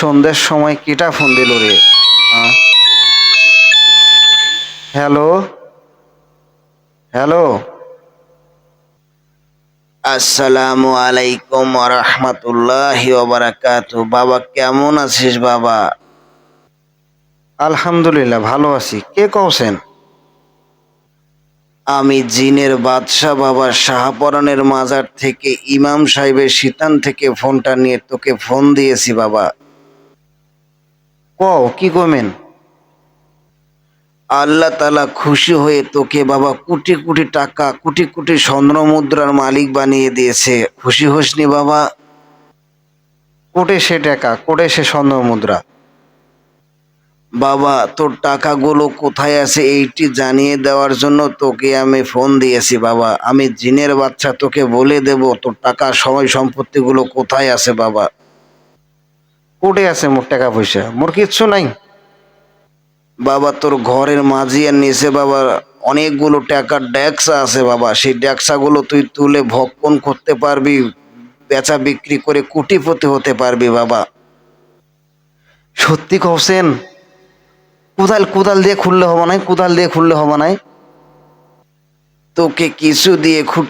সন্ধ্যের সময় কেটা ফোন দিল রে? হ্যালো? হ্যালো? আসসালামু আলাইকুম রহমতুল্লাহ বারাকাতু বাবা কেমন আছিস বাবা? আলহামদুলিল্লাহ ভালো আছি। কে কওছেন? আমি জিনের বাদশাহ বাবা শাহপরানের মাজার থেকে ইমাম সাহেবের শীতান থেকে ফোনটা নিয়ে তোকে ফোন দিয়েছি বাবা। কও কি কমেন আল্লাহ তালা খুশি হয়ে তোকে বাবা কোটি কোটি টাকা, কোটি কোটি স্বর্ণ মুদ্রার মালিক বানিয়ে দিয়েছে। খুশি হোসনি বাবা? কোটে সে টাকা, কোটে সে স্বর্ণ মুদ্রা বাবা, তোর টাকাগুলো কোথায় আছে এইটি জানিয়ে দেওয়ার জন্য তোকে আমি ফোন দিয়েছি বাবা। আমি জিনের বাচ্চা তোকে বলে দেব, তোর টাকা সময় সম্পত্তিগুলো কোথায় আছে বাবা? কোটে আছে মোর টাকা পয়সা। মোর কিচ্ছু নাই। বাবা তোর ঘরের মাঝি আর নিচে বাবা অনেকগুলো টাকার ড্যাক্সা আছে বাবা। সেই ড্যাক্সাগুলো তুই তুলে ভক্ষণ করতে পারবি বেচা বিক্রি করে কোটিপতি হতে পারবি বাবা। সত্যি কহছেন কোদাল কোদাল দিয়ে খুললে হবে না কোদাল দিয়ে খুললে হবে না তোকে কিছু দিয়ে খুঁট